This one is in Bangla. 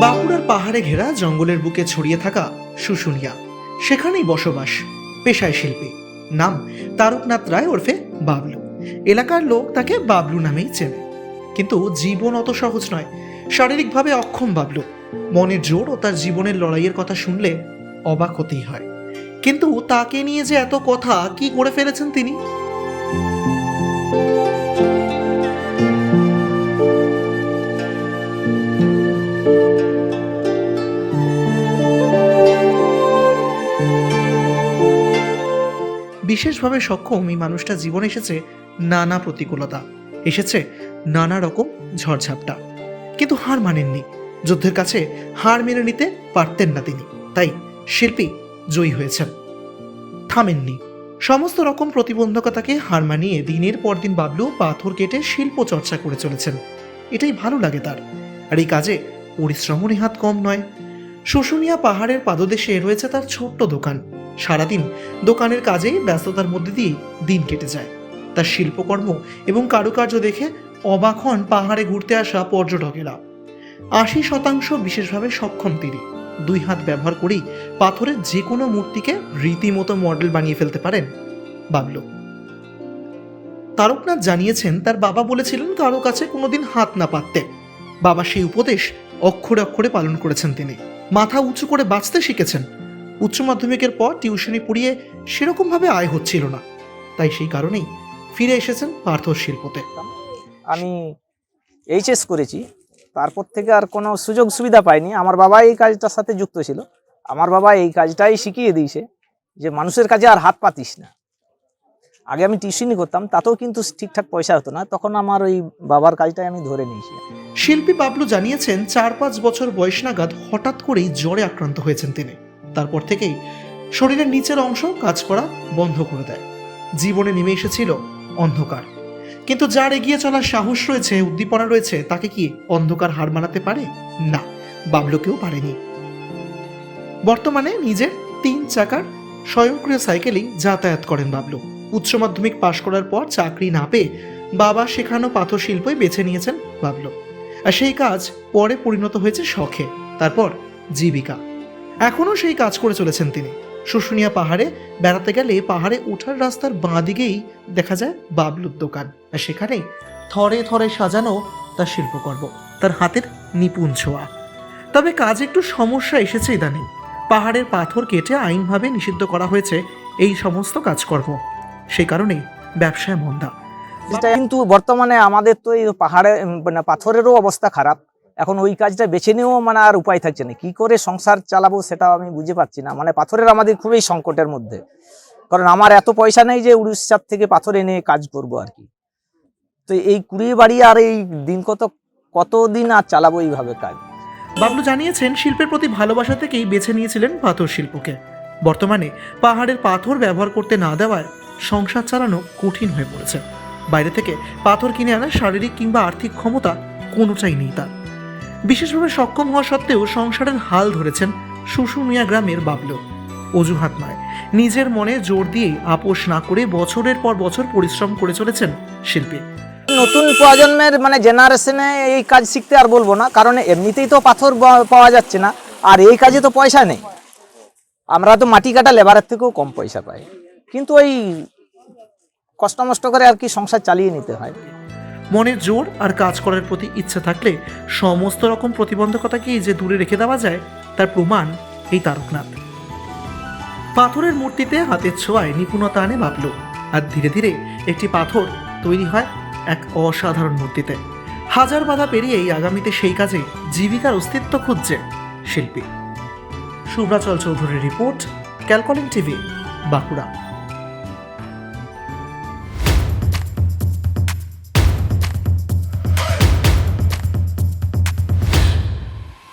বাঁকুড়ার পাহাড়ে ঘেরা জঙ্গলের বুকে ছড়িয়ে থাকা শুশুনিয়া সেখানেই বসবাস পেশায় শিল্পী। নাম তারকনাথ রায় ওরফে বাবলু। এলাকার লোক তাকে বাবলু নামেই চেনে। কিন্তু জীবন অত সহজ নয়। শারীরিকভাবে অক্ষম বাবলু। মনের জোর ও তার জীবনের লড়াইয়ের কথা শুনলে অবাক হতেই হয়। কিন্তু তাকে নিয়ে যে এত কথা কি করে ফেলেছেন তিনি? বিশেষভাবে সক্ষম এই মানুষটা জীবনে এসেছে নানা প্রতিকূলতা। এসেছে নানা রকম ঝড়ঝাপটা। কিন্তু হার মানেননি। যুদ্ধের কাছে হার মেনে নিতে পারতেন না তিনি। তাই শিল্পী জয়ী হয়েছেন। থামেননি। সমস্ত রকম প্রতিবন্ধকতাকে হার মানিয়ে দিনের পর দিন বাবলু পাথর কেটে শিল্প চর্চা করে চলেছেন। এটাই ভালো লাগে তার। আর এই কাজে পরিশ্রমও নেহাত কম নয়। শুশুনিয়া পাহাড়ের পাদদেশে রয়েছে তার ছোট্ট দোকান। সারাদিন দোকানের কাজেই ব্যস্ততার মধ্যে দিয়ে দিন কেটে যায়। তার শিল্পকর্ম এবং কারুকার্য দেখে অবাক হন পাহাড়ে ঘুরতে আসা পর্যটকেরা। আশি শতাংশ বিশেষভাবে সক্ষম তিনি। দুই হাত ব্যবহার করেই পাথরের যে কোনো মূর্তিকে রীতিমতো মডেল বানিয়ে ফেলতে পারেন বাবলু। তারকনাথ জানিয়েছেন, তার বাবা বলেছিলেন কারও কাছে কোনোদিন হাত না পাততে। বাবা সেই উপদেশ অক্ষরে অক্ষরে পালন করেছেন তিনি। মাথা উঁচু করে বাঁচতে শিখেছেন। উচ্চ মাধ্যমিকের পর টিউশনি পড়িয়ে সেরকমভাবে আয় হচ্ছিল না। তাই সেই কারণেই ফিরে এসেছেন পার্থ শিল্পতে। আমি এইচএস করেছি। তারপর থেকে আর কোনো সুযোগ সুবিধা পাইনি। আমার বাবা এই কাজটার সাথে যুক্ত ছিল। আমার বাবা এই কাজটাই শিখিয়ে দিয়েছে যে মানুষের কাজে আর হাত পাতিস না। আগে আমি টিউশনই করতাম, তাতেও কিন্তু ঠিকঠাক পয়সা হতো না। তখন আমার ওই বাবার কাজটাই আমি ধরে নিয়েছি। শিল্পী বাবলু জানিয়েছেন, চার পাঁচ বছর বয়স নাগাদ হঠাৎ করেই জ্বরে আক্রান্ত হয়েছেন তিনি। তারপর থেকেই শরীরের নিচের অংশ কাজ করা বন্ধ করে দেয়। জীবনে নেমে এসেছিল অন্ধকার। কিন্তু যার এগিয়ে চলার সাহস রয়েছে, উদ্দীপনা রয়েছে, তাকে কি অন্ধকার হার মানাতে পারে? না, বাবলুকেও পারেনি। বর্তমানে নিজের তিন চাকার স্বয়ংক্রিয় সাইকেলেই যাতায়াত করেন বাবলু। উচ্চ মাধ্যমিক পাশ করার পর চাকরি না পেয়ে বাবা শেখানো পাথর শিল্পই বেছে নিয়েছেন বাবলু। আর সেই কাজ পরে পরিণত হয়েছে শখে, তারপর জীবিকা। এখনও সেই কাজ করে চলেছেন তিনি। শুশুনিয়া পাহাড়ে বেড়াতে গেলে পাহাড়ে ওঠার রাস্তার বাঁ দিকেই দেখা যায় বাবলুর দোকান। আর সেখানেই থরে থরে সাজানো তার শিল্পকর্ম, তার হাতের নিপুণ ছোঁয়া। তবে কাজ একটু সমস্যা এসেছে ইদানিং। পাহাড়ের পাথর কেটে আইনভাবে নিষিদ্ধ করা হয়েছে এই সমস্ত কাজকর্ম। সেই কারণেই ব্যবসায় মন্দা। কিন্তু বর্তমানে আমাদের তো এই পাহাড়ে মানে পাথরেরও অবস্থা খারাপ। এখন ওই কাজটা বেছে নিয়েও মানে আর উপায় থাকছে না। কি করে সংসার চালাবো সেটা আমি বুঝে পাচ্ছি না। মানে পাথরের আমাদের খুবই সংকটের মধ্যে। কারণ আমার এত পয়সা নেই যে উড়িষ্যার থেকে পাথর এনে কাজ করব আর কি। তো এই কুড়িয়ে বাড়ি আর এই দিন কত, কতদিন আর চালাবো এইভাবে কাজ? বাবলু জানিয়েছেন, শিল্পের প্রতি ভালোবাসা থেকেই বেছে নিয়েছিলেন পাথর শিল্পকে। বর্তমানে পাহাড়ের পাথর ব্যবহার করতে না দেওয়ায় সংসার চালানো কঠিন হয়ে পড়েছে। বাইরে থেকে পাথর কিনে আনার শারীরিক কিংবা আর্থিক ক্ষমতা কোনোটাই নেই তার। বিশেষভাবে সক্ষম হওয়া সত্ত্বেও সংসারের হাল ধরেছেন শুশুমিয়া গ্রামের বাবলু। অজুহাত নয়, নিজের মনে জোর দিয়ে আপোষ না করে বছরের পর বছর পরিশ্রম করে চলেছেন শিল্পী। নতুন প্রজন্মের মানে জেনারেশনে এই কাজ শিখতে আর বলব না, কারণ এমনিতেই তো পাথর পাওয়া যাচ্ছে না, আর এই কাজে তো পয়সা নেই। আমরা তো মাটি কাটা লেবারের থেকেও কম পয়সা পাই। কিন্তু ওই কষ্ট মষ্ট করে আর কি সংসার চালিয়ে নিতে হয়। মনের জোর আর কাজ করার প্রতি ইচ্ছা থাকলে সমস্ত রকম প্রতিবন্ধকতাকেই যে দূরে রেখে দেওয়া যায়, তার প্রমাণ এই তারকনাথ। পাথরের মূর্তিতে হাতের ছোঁয়ায় নিপুণতা আনে বাবলু আর ধীরে ধীরে একটি পাথর তৈরি হয় এক অসাধারণ মূর্তিতে। হাজার বাধা পেরিয়েই আগামীতে সেই কাজে জীবিকার অস্তিত্ব খুঁজছে শিল্পী। শুভ্রাচল চৌধুরীর রিপোর্ট, ক্যালকলিং টিভি, বাঁকুড়া।